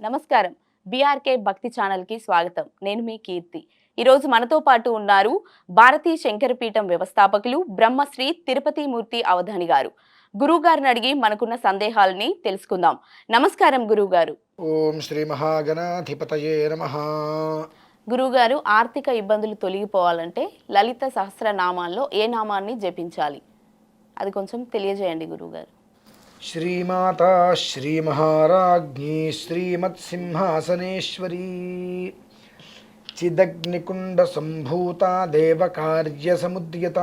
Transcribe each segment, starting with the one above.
నమస్కారం. బీఆర్కే భక్తి ఛానల్కి స్వాగతం. నేను మీ కీర్తి. ఈరోజు మనతో పాటు ఉన్నారు భారతీ శంకరపీఠం వ్యవస్థాపకులు బ్రహ్మశ్రీ తిరుపతి మూర్తి అవధాని గారు. గురువు గారిని అడిగి మనకున్న సందేహాలని తెలుసుకుందాం. నమస్కారం గురువు గారు ఓం శ్రీ మహాగణాధిపతయే నమ. గురువుగారు ఆర్థిక ఇబ్బందులు తొలగిపోవాలంటే లలిత సహస్రనామాల్లో ఏ నామాన్ని జపించాలి? అది కొంచెం తెలియజేయండి గురువుగారు. శ్రీమాత శ్రీమహారాజ్ఞి శ్రీమత్సింహాసనేశ్వరీ చిదగ్నికుండ సంభూత దేవకార్య సముద్యత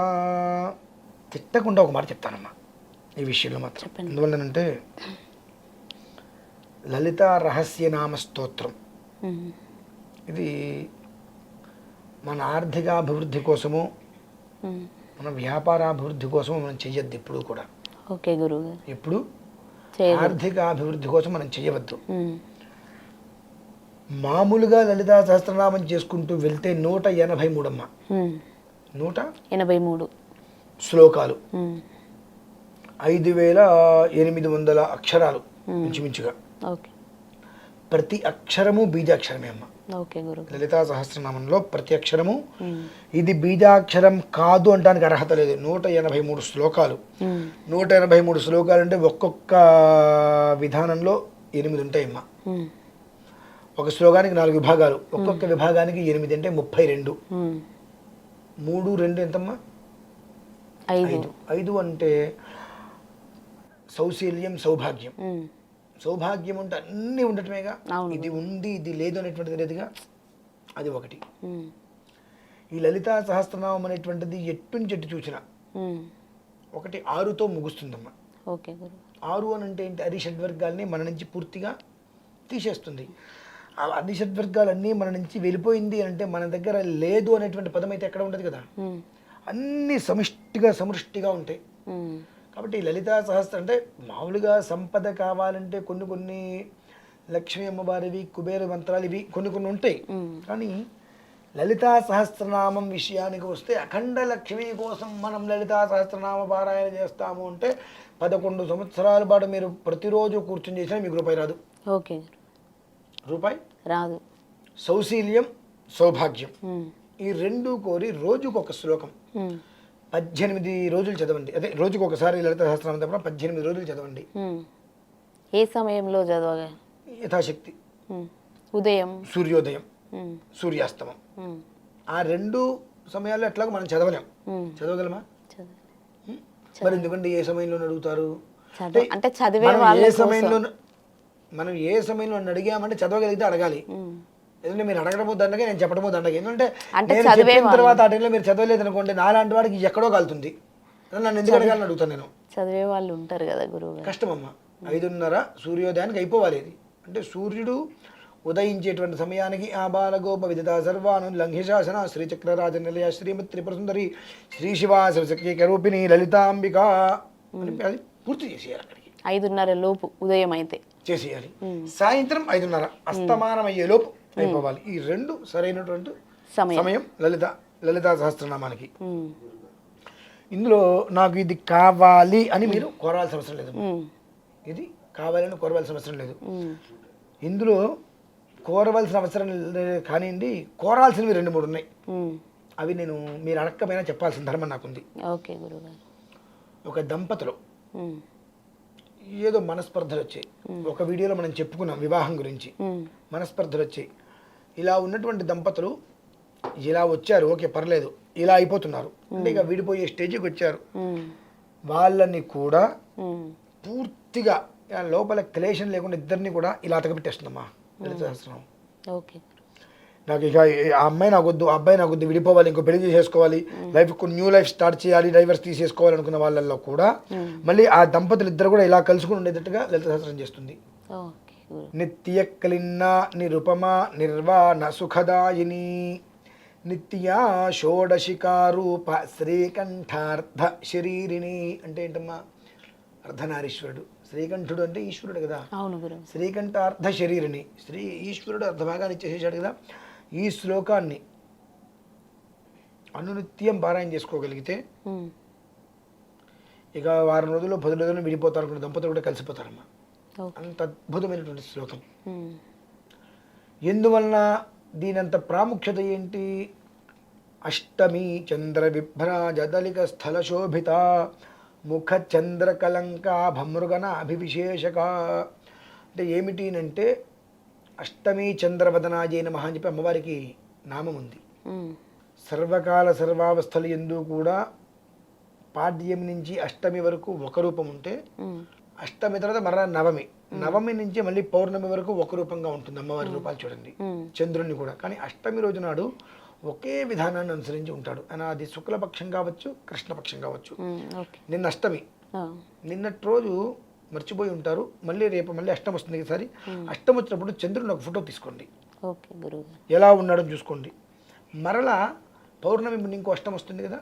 తిట్టకుండా ఒక మాట చెప్తానమ్మా ఈ విషయంలో మాత్రం. ఎందువల్లనంటే లలిత రహస్యనామ స్తోత్రం. ఇది మన ఆర్థికాభివృద్ధి కోసము. మన వ్యాపారాభివృద్ధి కోసము మనం చెయ్యొద్దు ఎప్పుడు కూడా. ఓకే గురువుగారు. ఎప్పుడు? ఆర్థిక అభివృద్ధి కోసం మనం చేయవద్దు. మామూలుగా లలితా సహస్రనామం చేసుకుంటూ వెళ్తే నూట ఎనభై మూడమ్మ. నూట? ఎనభై మూడు. శ్లోకాలు. ఐదు వేల ఎనిమిది వందల అక్షరాలు ఇంచుమించుగా ఓకే. ప్రతి అక్షరము బీజాక్షరమే అమ్మ. ఓకే గురు. లలితా సహస్రనామంలో ప్రతి అక్షరము ఇది బీజాక్షరం కాదు అంటానికి అర్హత లేదు. నూట ఎనభై మూడు శ్లోకాలు. నూట ఎనభై మూడు శ్లోకాలు అంటే ఒక్కొక్క విధానంలో ఎనిమిది ఉంటాయమ్మా. ఒక శ్లోకానికి నాలుగు విభాగాలు. ఒక్కొక్క విభాగానికి ఎనిమిది అంటే ముప్పై రెండు. మూడు రెండు ఎంతమ్మా? ఐదు. ఐదు. అంటే సౌశీల్యం సౌభాగ్యం. సౌభాగ్యం అంటే అన్నీ ఉండటమేగా. ఇది ఉంది ఇది లేదు అనేటువంటిది లేదుగా అది ఒకటి. ఈ లలితా సహస్రనామం అనేటువంటిది ఎట్టు నుంచి ఎట్టు చూసినా. ఒకటి ఆరుతో ముగుస్తుందమ్మా. ఆరు అని అంటే ఏంటి? అరి షడ్వర్గాల్ని మన నుంచి పూర్తిగా తీసేస్తుంది. అరి షడ్వర్గాలన్నీ మన నుంచి వెళ్ళిపోయింది అంటే మన దగ్గర లేదు అనేటువంటి పదం అయితే ఎక్కడ ఉండదు కదా. అన్నీ సమిష్టిగా సమృష్టిగా ఉంటాయి. కాబట్టి లలితా సహస్ర అంటే మామూలుగా సంపద కావాలంటే కొన్ని కొన్ని లక్ష్మీ అమ్మవారివి కుబేర మంత్రాలు ఇవి కొన్ని కొన్ని ఉంటాయి. కానీ లలితా సహస్రనామం విషయానికి వస్తే అఖండ లక్ష్మి కోసం మనం లలితా సహస్రనామ పారాయణ చేస్తాము అంటే పదకొండు సంవత్సరాల పాటు మీరు ప్రతిరోజు కూర్చొని చేసినా మీకు రూపాయి రాదు. ఓకే. రూపాయి? రాదు. సౌశీల్యం సౌభాగ్యం. ఈ రెండు కోరి రోజుకు ఒక శ్లోకం పద్దెనిమిది రోజులు చదవండి. అదే రోజుకు ఒకసారి లలిత సహస్రనామం తప్ప పద్దెనిమిది రోజులు చదవండి. ఏ సమయంలో చదవగా యథాశక్తి. ఉదయం. సూర్యోదయం. సూర్యాస్తమం. ఆ రెండు సమయాల్లో ఎట్లాగో మనం చదవలేం. చదవగలమా? మరి ఎందుకంటే ఏ సమయంలో అడుగుతారు? అంటే చదివే ఏ. సమయంలో మనం ఏ సమయంలో అడిగామంటే చదవగలిగితే అడగాలి. ఎందుకంటే మీరు అడగడమో దండగా నేను చెప్పడమో దండగా ఎందుకంటే అంటే నేను చెప్పిన. తర్వాత ఆ టైంలో మీరు చదవలేదు అనుకోండి నాలాంటి వాడికి ఎక్కడో కలుతుంది. నన్ను ఎందుకు అడగాలని అడుగుతాను నేను? చదివే వాళ్ళు ఉంటారు కదా గురువు గారు కష్టమమ్మా. ఐదున్నర సూర్యోదయానికి అయిపోవాలి ఇది అంటే సూర్యుడు ఉదయించేటువంటి సమయానికి ఆ బాలగోప విదిత సర్వాను లంఘిశాసన శ్రీచక్రరాజ నిలయ శ్రీమత్ త్రిపుర సుందరి శ్రీ శివా రూపిణి లలితాంబిక అని అది పూర్తి చేసేయాలి అక్కడికి. ఐదున్నర లోపు ఉదయం అయితే చేసేయాలి సాయంత్రం ఐదున్నర అస్తమానం అయ్యే లోపు. అయిపోవాలి. ఈ రెండు సరైనటువంటి సమయం. లలిత లలితా సహస్రనామానికి. ఇందులో నాకు ఇది కావాలి అని మీరు కోరాల్సిన అవసరం లేదు. ఇది కావాలని కోరవలసిన అవసరం లేదు. ఇందులో కోరవలసిన అవసరం కానివ్వండి కోరాల్సినవి రెండు మూడు ఉన్నాయి. అవి నేను మీరు అడగకపోయినా చెప్పాల్సిన ధర్మం నాకుంది. ఓకే ఒక దంపతులు ఏదో మనస్పర్ధలు వచ్చాయి. ఒక వీడియోలో మనం చెప్పుకున్నాం వివాహం గురించి. మనస్పర్ధలు వచ్చాయి. ఇలా ఉన్నటువంటి దంపతులు ఇలా వచ్చారు ఓకే పర్లేదు ఇలా అయిపోతున్నారు. అంటే ఇక విడిపోయే స్టేజ్కి వచ్చారు. వాళ్ళని కూడా పూర్తిగా లోపల క్లేశం లేకుండా ఇద్దరిని కూడా ఇలా అతకబెట్టేస్తుందమ్మా లలిత సహస్రనామం ఓకే. నాకు ఇక ఆ అమ్మాయి నాకు వద్దు అబ్బాయి నాకు వద్దు విడిపోవాలి ఇంకో పెళ్ళి చేసేసుకోవాలి లైఫ్ న్యూ లైఫ్ స్టార్ట్ చేయాలి డైవర్స్ తీసేసుకోవాలి అనుకున్న వాళ్ళల్లో కూడా మళ్ళీ ఆ దంపతులు ఇద్దరు కూడా ఇలా కలుసుకుని ఉండేటట్టుగా లలిత సహస్రం చేస్తుంది. ఓకే గురు నిత్య క్లిన్న నిరుపమ నిర్వాణ సుఖదాయిని. నిత్యా షోడశికారూప శ్రీకంఠార్థ శరీరిణి అంటే ఏంటమ్మా? అర్ధనారీశ్వరుడు. శ్రీకంఠుడు అంటే ఈశ్వరుడు కదా? అవును గురు. శ్రీకంఠార్థ శరీరిని శ్రీ ఈశ్వరుడు అర్ధభాగాన్ని ఇచ్చేసేసాడు కదా? ఈ శ్లోకాన్ని అనునిత్యం పారాయణ చేసుకోగలిగితే ఇక వారం రోజుల్లో పది రోజుల్లో విడిపోతారు దంపతులు కూడా కలిసిపోతారమ్మా. అంత అద్భుతమైనటువంటి శ్లోకం. ఎందువలన దీనంత ప్రాముఖ్యత ఏంటి? అష్టమి చంద్ర విభ్రాజ దళిక స్థల శోభిత ముఖ చంద్ర కలంక భమృగన అభివిశేషక. అంటే ఏమిటి అంటే అష్టమి చంద్రవదనాజయ నమః అని చెప్పి అమ్మవారికి నామం ఉంది సర్వకాల సర్వావస్థలు ఎందు కూడా పాడ్యం నుంచి అష్టమి వరకు ఒక రూపం ఉంటే అష్టమి తర్వాత మరలా నవమి. నవమి నుంచి మళ్ళీ పౌర్ణమి వరకు ఒక రూపంగా ఉంటుంది అమ్మవారి రూపాలు చూడండి. చంద్రుణ్ణి కూడా. కానీ అష్టమి రోజు నాడు ఒకే విధానాన్ని అనుసరించి ఉంటాడు. ఆయన అది శుక్లపక్షం కావచ్చు కృష్ణపక్షం కావచ్చు. నిన్న అష్టమి. నిన్నటి రోజు మర్చిపోయి ఉంటారు. మళ్ళీ రేపు మళ్ళీ అష్టం వస్తుంది ఈసారి. అష్టం వచ్చినప్పుడు చంద్రుని ఒక ఫోటో తీసుకోండి. ఎలా ఉన్నాడో చూసుకోండి. మరలా పౌర్ణమి ముందు ఇంకో అష్టం వస్తుంది కదా?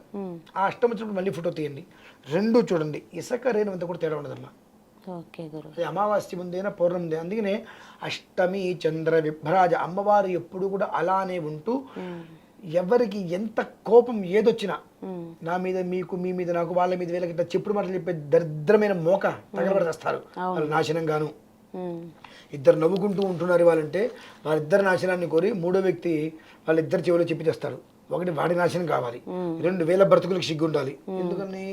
ఆ అష్టం వచ్చినప్పుడు మళ్ళీ ఫోటో తీయండి. రెండు చూడండి. ఇసుక రేణువంత కూడా తేడా ఉండదమ్మా. అది అమావాస్య ముందైనా పౌర్ణమి ముందే అందుకనే అష్టమి చంద్ర విభ్రాజ అమ్మవారు ఎప్పుడు కూడా అలానే ఉంటూ ఎవరికి ఎంత కోపం ఏదొచ్చినా నా మీద మీకు మీ మీద నాకు వాళ్ళ మీద వీళ్ళకి ఇట్లా చెప్పుడు మాటలు చెప్పే దరిద్రమైన మోక తగలబడేస్తారు వాళ్ళు నాశనంగాను ఇద్దరు నవ్వుకుంటూ ఉంటున్నారు వాళ్ళంటే వాళ్ళిద్దరి నాశనాన్ని కోరి మూడో వ్యక్తి వాళ్ళిద్దరి చెవిలో చెప్పి చేస్తాడు ఒకటి వాడి నాశనం కావాలి. రెండు వేల బ్రతుకులకు సిగ్గు ఉండాలి ఎందుకని?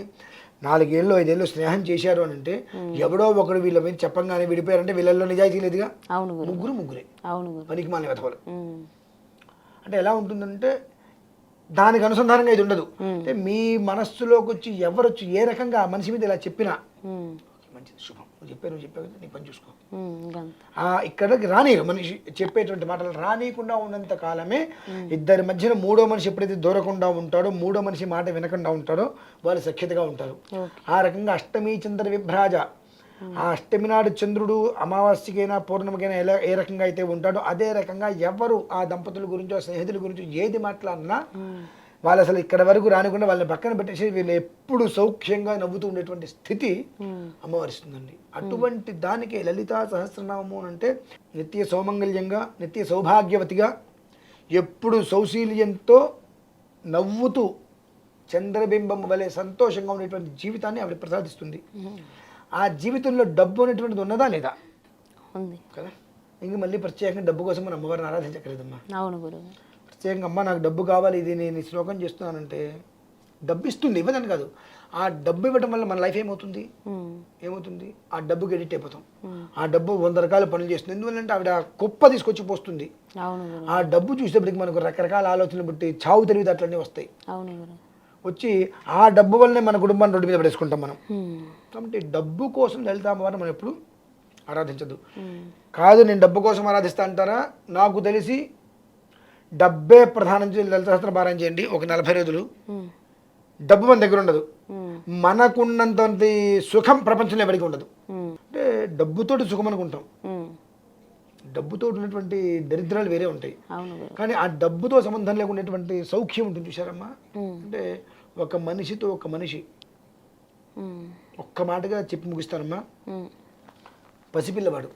నాలుగేళ్ళు ఐదేళ్ళు స్నేహం చేశారు అని అంటే ఎవడో ఒకడు వీళ్ళ మీద చెప్పంగానే విడిపోయారంటే వీళ్ళల్లో నిజాయితీ లేదుగా. ముగ్గురు ముగ్గురే. పనికి మాలిన వెధవలు ఉమ్, అంటే ఎలా ఉంటుందంటే దానికి అనుసంధానంగా ఇది ఉండదు. అంటే మీ మనస్సులోకి వచ్చి ఎవరు వచ్చి ఏ రకంగా ఆ మనిషి మీద ఇలా చెప్పినా మంచిది. శుభం. నువ్వు చెప్పావు నువ్వు చెప్పావు నీ పని చూసుకో. ఇక్కడికి రానిరు మనిషి చెప్పేటువంటి మాటలు రానియకుండా ఉన్నంత కాలమే ఇద్దరి మధ్యన మూడో మనిషి ఎప్పుడైతే దూరకుండా ఉంటాడో మూడో మనిషి మాట వినకుండా ఉంటాడో వాళ్ళు సఖ్యతగా ఉంటారు. ఆ రకంగా అష్టమి చంద్ర విభ్రాజ. ఆ అష్టమి నాడు చంద్రుడు అమావాస్యకైనా పౌర్ణమికైనా ఎలా ఏ రకంగా అయితే ఉంటాడో అదే రకంగా ఎవరు ఆ దంపతుల గురించో స్నేహితుల గురించో ఏది మాట్లాడినా వాళ్ళు అసలు ఇక్కడ వరకు రానికుండా వాళ్ళని పక్కన పెట్టేసి వీళ్ళు ఎప్పుడు సౌఖ్యంగా నవ్వుతూ ఉండేటువంటి స్థితి అమ్మవారిస్తుందండి. అటువంటి దానికి లలితా సహస్రనామము అని అంటే నిత్య సౌమంగళ్యంగా నిత్య సౌభాగ్యవతిగా ఎప్పుడు సౌశీల్యంతో నవ్వుతూ చంద్రబింబం వలె సంతోషంగా ఉండేటువంటి జీవితాన్ని ఆవిడ ప్రసాదిస్తుంది. ఆ జీవితంలో డబ్బు అనేటువంటిది ఉన్నదా లేదా? ఉంది. కదా? ఇంక మళ్ళీ ప్రత్యేకంగా డబ్బు కోసం మన అమ్మవారిని ఆరాధించగలదమ్మా అవును గురువు అమ్మ నాకు డబ్బు కావాలి ఇది నేను ఈ శ్లోకం చేస్తున్నానంటే డబ్బు ఇస్తుంది ఇవ్వదని కాదు. ఆ డబ్బు ఇవ్వడం వల్ల మన లైఫ్ ఏమవుతుంది? ఉమ్, ఏమవుతుంది? ఆ డబ్బుకి ఎడిట్ అయిపోతాం. ఉమ్, ఆ డబ్బు వంద రకాల పనులు చేస్తుంది. ఎందువల్లంటే ఆవిడ కుప్ప తీసుకొచ్చి పోస్తుంది. ఆ డబ్బు చూసేప్పటికి మనకు రకరకాల ఆలోచనలు బట్టి చావు తెలివితేటలన్నీ వస్తాయి. అవును గురు. వచ్చి ఆ డబ్బు వల్లనే మన కుటుంబాన్ని రోడ్డు మీద పడేసుకుంటాం మనం. ఉమ్, కాబట్టి డబ్బు కోసం లలిత అమ్మవారిని మనం ఎప్పుడు ఆరాధించదు. కాదు నేను డబ్బు కోసం ఆరాధిస్తా అంటారా? నాకు తెలిసి డబ్బే ప్రధానం చేసి లలిత సహస్రం పారాయణ చేయండి ఒక నలభై రోజులు. డబ్బు మన దగ్గర ఉండదు. మనకున్నంత సుఖం ప్రపంచంలో ఎవరికి ఉండదు. అంటే డబ్బుతోటి సుఖం అనుకుంటాం. డబ్బుతో ఉన్నటువంటి దరిద్రాలు వేరే ఉంటాయి. కానీ ఆ డబ్బుతో సంబంధం లేకున్నటువంటి సౌఖ్యం ఉంటుంది చూసారమ్మా అంటే ఒక మనిషితో ఒక మనిషి. ఒక్క మాటగా చెప్పి ముగిస్తానమ్మా. ఉమ్, పసిపిల్లవాడు.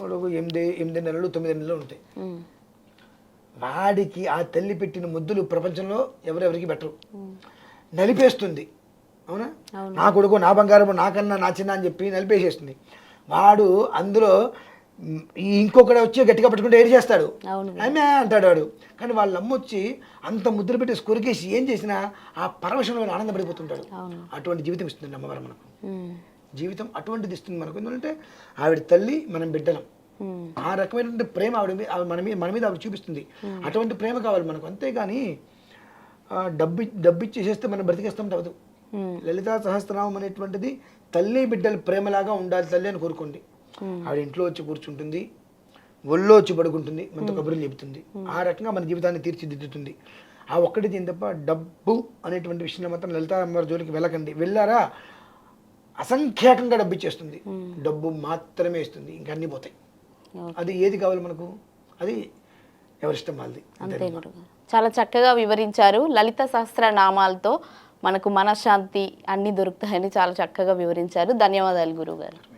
వాడు ఎనిమిది ఎనిమిది నెలలు తొమ్మిది నెలలు ఉంటాయి. వాడికి ఆ తల్లి పెట్టిన ముద్దులు ప్రపంచంలో ఎవరెవరికి పెట్టరు. నలిపేస్తుంది. అవునా. నా కొడుకు నా బంగారం నాకన్నా నా చిన్న అని చెప్పి నలిపేసేస్తుంది. వాడు అందులో ఈ ఇంకొకటి వచ్చి గట్టిగా పట్టుకుంటే ఏడు చేస్తాడు? ఆమె అంటాడు వాడు. కానీ వాళ్ళ అమ్మ వచ్చి అంత ముద్ర పెట్టి కొరికేసి ఏం చేసినా ఆ పరవశంలో ఆనందపడిపోతుంటాడు. అటువంటి జీవితం ఇస్తుంది అమ్మవారు మనకు. జీవితం అటువంటిది ఇస్తుంది మనకు. ఎందుకంటే ఆవిడ తల్లి మనం బిడ్డలం. ఆ రకమైనటువంటి ప్రేమ ఆవిడ మీద మన మీద మన మీద ఆవిడ చూపిస్తుంది. అటువంటి ప్రేమ కావాలి మనకు. అంతేగాని ఆ, డబ్బు డబ్బు ఇచ్చేసేస్తే మనం బ్రతికేస్తాం అవ్వదు లలితా సహస్రనామం అనేటువంటిది తల్లి బిడ్డల ప్రేమలాగా ఉండాలి తల్లి అని కోరుకోండి. ఆవిడ ఇంట్లో వచ్చి కూర్చుంటుంది ఒళ్ళో వచ్చి పడుకుంటుంది మనతో కబుర్లు చెబుతుంది. ఆ రకంగా మన జీవితాన్ని తీర్చిదిద్దుతుంది. ఆ ఒక్కటి దీని తప్ప డబ్బు అనేటువంటి విషయంలో మాత్రం లలితా అమ్మవారి జోలికి వెళ్ళకండి. వెళ్ళారా? అసంఖ్యాకంగా డబ్బు ఇచ్చేస్తుంది డబ్బు మాత్రమే ఇస్తుంది. ఇంకా అన్నీ పోతాయి. అది ఏది కావాలి మనకు? అది ఎవరిష్టం వాళ్ళది. అంతే చాలా చక్కగా వివరించారు. లలిత సహస్ర నామాలతో మనకు మనశ్శాంతి అన్ని దొరుకుతాయని చాలా చక్కగా వివరించారు. ధన్యవాదాలు గురువు గారు.